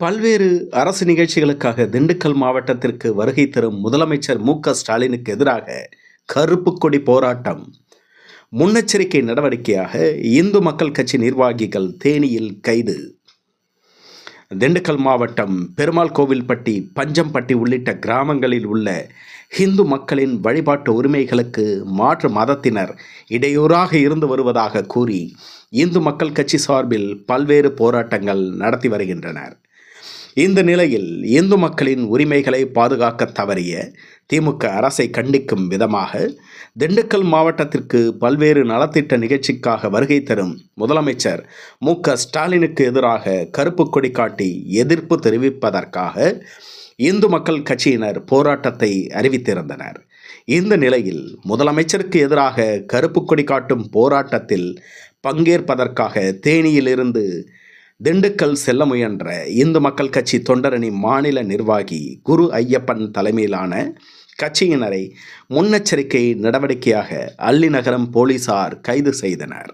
பல்வேறு அரசு நிகழ்ச்சிகளுக்காக திண்டுக்கல் மாவட்டத்திற்கு வருகை தரும் முதலமைச்சர் மு க ஸ்டாலினுக்கு எதிராக கருப்பு கொடி போராட்டம். முன்னெச்சரிக்கை நடவடிக்கையாக இந்து மக்கள் கட்சி நிர்வாகிகள் தேனியில் கைது. திண்டுக்கல் மாவட்டம் பெருமாள் கோவில்பட்டி பஞ்சம்பட்டி உள்ளிட்ட கிராமங்களில் உள்ள இந்து மக்களின் வழிபாட்டு உரிமைகளுக்கு மாற்று மதத்தினர் இடையூறாக இருந்து வருவதாக கூறி இந்து மக்கள் கட்சி சார்பில் பல்வேறு போராட்டங்கள் நடத்தி வருகின்றனர். இந்த நிலையில் இந்து மக்களின் உரிமைகளை பாதுகாக்க தவறிய திமுக அரசை கண்டிக்கும் விதமாக திண்டுக்கல் மாவட்டத்திற்கு பல்வேறு நலத்திட்ட நிகழ்ச்சிக்காக வருகை தரும் முதலமைச்சர் மு க ஸ்டாலினுக்கு எதிராக கருப்பு கொடி காட்டி எதிர்ப்பு தெரிவிப்பதற்காக இந்து மக்கள் கட்சியினர் போராட்டத்தை அறிவித்திருந்தனர். இந்த நிலையில் முதலமைச்சருக்கு எதிராக கருப்பு கொடி காட்டும் போராட்டத்தில் பங்கேற்பதற்காக தேனியிலிருந்து திண்டுக்கல் செல்ல முயன்ற இந்து மக்கள் கட்சி தொண்டரணி மாநில நிர்வாகி குரு ஐயப்பன் தலைமையிலான கட்சியினரை முன்னெச்சரிக்கை நடவடிக்கையாக அல்லிநகரம் போலீசார் கைது செய்தனர்.